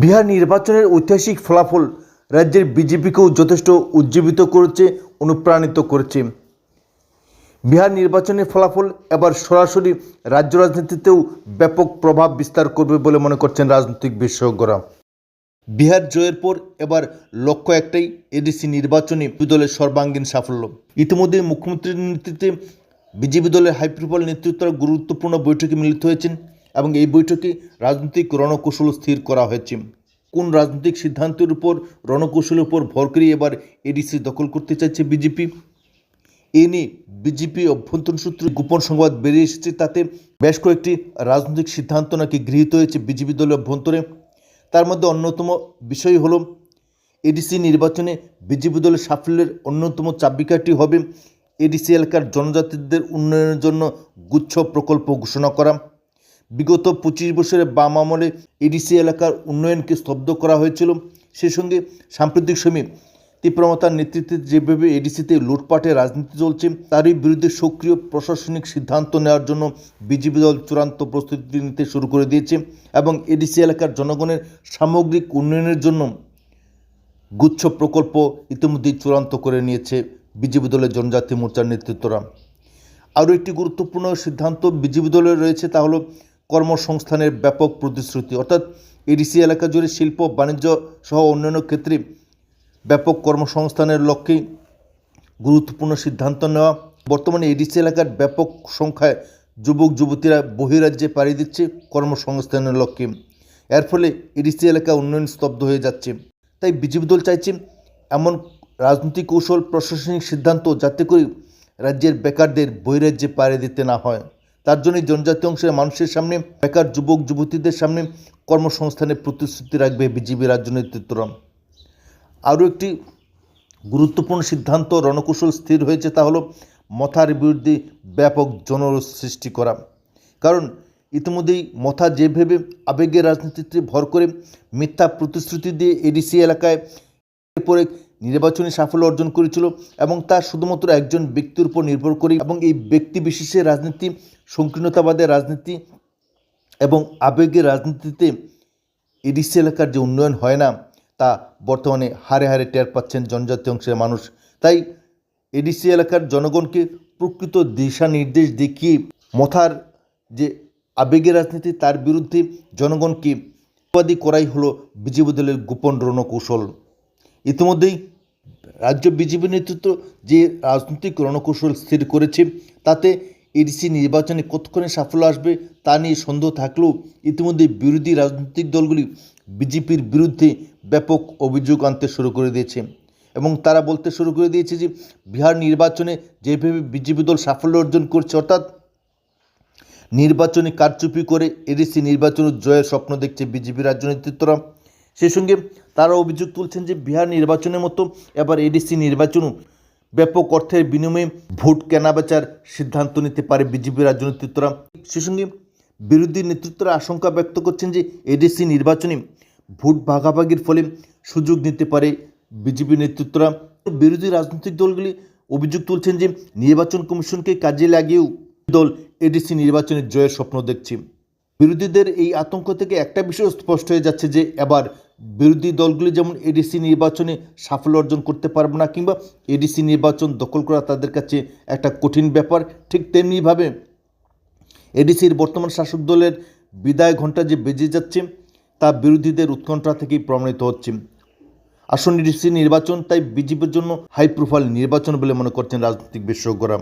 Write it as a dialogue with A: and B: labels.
A: বিহার নির্বাচনের ঐতিহাসিক ফলাফল রাজ্যের বিজেপিকেও যথেষ্ট উজ্জীবিত করেছে, অনুপ্রাণিত করেছে। বিহার নির্বাচনের ফলাফল এবার সরাসরি রাজ্য রাজনীতিতেও ব্যাপক প্রভাব বিস্তার করবে বলে মনে করছেন রাজনৈতিক বিশেষজ্ঞরা। বিহার জয়ের পর এবার লক্ষ্য একটাই, এডিসি নির্বাচনে দলের সর্বাঙ্গীন সাফল্য। ইতিমধ্যে মুখ্যমন্ত্রীর নেতৃত্বে বিজেপি দলের হাইপ্রোফাইল নেতৃত্বরা গুরুত্বপূর্ণ বৈঠকে মিলিত হয়েছেন। এবং এই বৈঠকে রাজনৈতিক রণকৌশল স্থির করা হয়েছে। কোন রাজনৈতিক সিদ্ধান্তের উপর, রণকৌশলের উপর ভর করে এবার এডিসি দখল করতে চাইছে বিজেপি এ নিয়ে বিজেপি অভ্যন্তরীণ সূত্রে গোপন সংবাদ বেরিয়ে এসেছে, তাতে বেশ কয়েকটি রাজনৈতিক সিদ্ধান্ত নাকি গৃহীত হয়েছে বিজেপি দলের অভ্যন্তরে। তার মধ্যে অন্যতম বিষয় হলো এডিসি নির্বাচনে বিজেপি দলের সাফল্যের অন্যতম চাবিকাঠি হবে এডিসি এলাকার জনজাতিদের উন্নয়নের জন্য গুচ্ছ প্রকল্প ঘোষণা করা। বিগত পঁচিশ বছরে বাম আমলে এডিসি এলাকার উন্নয়নকে স্তব্ধ করা হয়েছিল। সেই সঙ্গে সাম্প্রতিক সময়ে তীব্রমতার নেতৃত্বে যেভাবে এডিসিতে লুটপাটে রাজনীতি চলছে, তারই বিরুদ্ধে সক্রিয় প্রশাসনিক সিদ্ধান্ত নেওয়ার জন্য বিজেপি দল চূড়ান্ত প্রস্তুতি নিতে শুরু করে দিয়েছে এবং এডিসি এলাকার জনগণের সামগ্রিক উন্নয়নের জন্য গুচ্ছ প্রকল্প ইতিমধ্যেই চূড়ান্ত করে নিয়েছে বিজেপি দলের জনজাতি মোর্চার নেতৃত্বরা। আরও একটি গুরুত্বপূর্ণ সিদ্ধান্ত বিজেপি দলের রয়েছে, তা হলো কর্মসংস্থানের ব্যাপক প্রতিশ্রুতি। অর্থাৎ এডিসি এলাকা জুড়ে শিল্প, বাণিজ্য সহ অন্যান্য ক্ষেত্রে ব্যাপক কর্মসংস্থানের লক্ষ্যেই গুরুত্বপূর্ণ সিদ্ধান্ত নেওয়া। বর্তমানে এডিসি এলাকার ব্যাপক সংখ্যায় যুবক, যুবতীরা বহিরাজ্যে পাড়ি দিচ্ছে কর্মসংস্থানের লক্ষ্যে। এর ফলে এডিসি এলাকা উন্নয়ন স্তব্ধ হয়ে যাচ্ছে। তাই বিজেপি দল চাইছে এমন রাজনৈতিক কৌশল, প্রশাসনিক সিদ্ধান্ত যাতে করে রাজ্যের বেকারদের বহিরাজ্যে পাড়ি দিতে না হয়। তার জন্যই জনজাতি অংশের মানুষের সামনে, বেকার যুবক, যুবতীদের সামনে কর্মসংস্থানের প্রতিশ্রুতি রাখবে বিজেপি রাজ্য নেতৃত্বরা। আরও একটি গুরুত্বপূর্ণ সিদ্ধান্ত রণকৌশল স্থির হয়েছে তা হলো মথার বিরুদ্ধে ব্যাপক জনরোষ সৃষ্টি করা। কারণ ইতিমধ্যেই মথা যেভাবে আবেগের রাজনীতিতে ভর করে মিথ্যা প্রতিশ্রুতি দিয়ে এডিসি এলাকায় এরপরে নির্বাচনী সাফল্য অর্জন করেছিল এবং তা শুধুমাত্র একজন ব্যক্তির উপর নির্ভর করে এবং এই ব্যক্তি বিশেষের রাজনীতি, সংকীর্ণতাবাদের রাজনীতি এবং আবেগের রাজনীতিতে এডিসি এলাকার যে উন্নয়ন হয় না, তা বর্তমানে হারে হারে টের পাচ্ছেন জনজাতি অংশের মানুষ। তাই এডিসি এলাকার জনগণকে প্রকৃত দিশা নির্দেশ দেখিয়ে মথার যে আবেগের রাজনীতি, তার বিরুদ্ধে জনগণকে উপাধি করাই হলো বিজেপি দলের গোপন রণকৌশল। ইতিমধ্যেই রাজ্য বিজেপি নেতৃত্ব যে রাজনৈতিক রণকৌশল স্থির করেছে, তাতে এডিসি নির্বাচনে কতক্ষণে সাফল্য আসবে তা নিয়ে সন্দেহ থাকলেও ইতিমধ্যে বিরোধী রাজনৈতিক দলগুলি বিজেপির বিরুদ্ধে ব্যাপক অভিযোগ আনতে শুরু করে দিয়েছে। এবং তারা বলতে শুরু করে দিয়েছে যে, বিহার নির্বাচনে যেভাবে বিজেপি দল সাফল্য অর্জন করছে, অর্থাৎ নির্বাচনী কারচুপি করে এডিসি নির্বাচনের জয়ের স্বপ্ন দেখছে বিজেপি রাজ্য নেতৃত্বরা। সেই সঙ্গে তারা অভিযোগ তুলছেন যে বিহার নির্বাচনের মতো এবার এডিসি নির্বাচনও ব্যাপক অর্থের বিনিময়ে ভোট কেনাবেচার সিদ্ধান্ত নিতে পারে বিজেপি রাজ্য নেতৃত্বরা। সেই সঙ্গে বিরোধী নেতৃত্বরা আশঙ্কা ব্যক্ত করছেন যে এডিসি নির্বাচনে ভোট ভাগাভাগির ফলে সুযোগ নিতে পারে বিজেপি নেতৃত্বরা। বিরোধী রাজনৈতিক দলগুলি অভিযোগ তুলছেন যে নির্বাচন কমিশনকে কাজে লাগিয়েও দল এডিসি নির্বাচনের জয়ের স্বপ্ন দেখছে। বিরোধীদের এই আতঙ্ক থেকে একটা বিষয় স্পষ্ট হয়ে যাচ্ছে যে এবার বিরোধী দলগুলি যেমন এডিসি নির্বাচনে সাফল্য অর্জন করতে পারবে না কিংবা এডিসি নির্বাচন দখল করা তাদের কাছে একটা কঠিন ব্যাপার, ঠিক তেমনিভাবে এডিসির বর্তমান শাসক দলের বিদায় ঘণ্টা যে বেজে যাচ্ছে, তা বিরোধীদের উৎকণ্ঠা থেকেই প্রমাণিত হচ্ছে। আসন্ন এডিসি নির্বাচন তাই বিজেপির জন্য হাই প্রোফাইল নির্বাচন বলে মনে করছেন রাজনৈতিক বিশেষজ্ঞরা।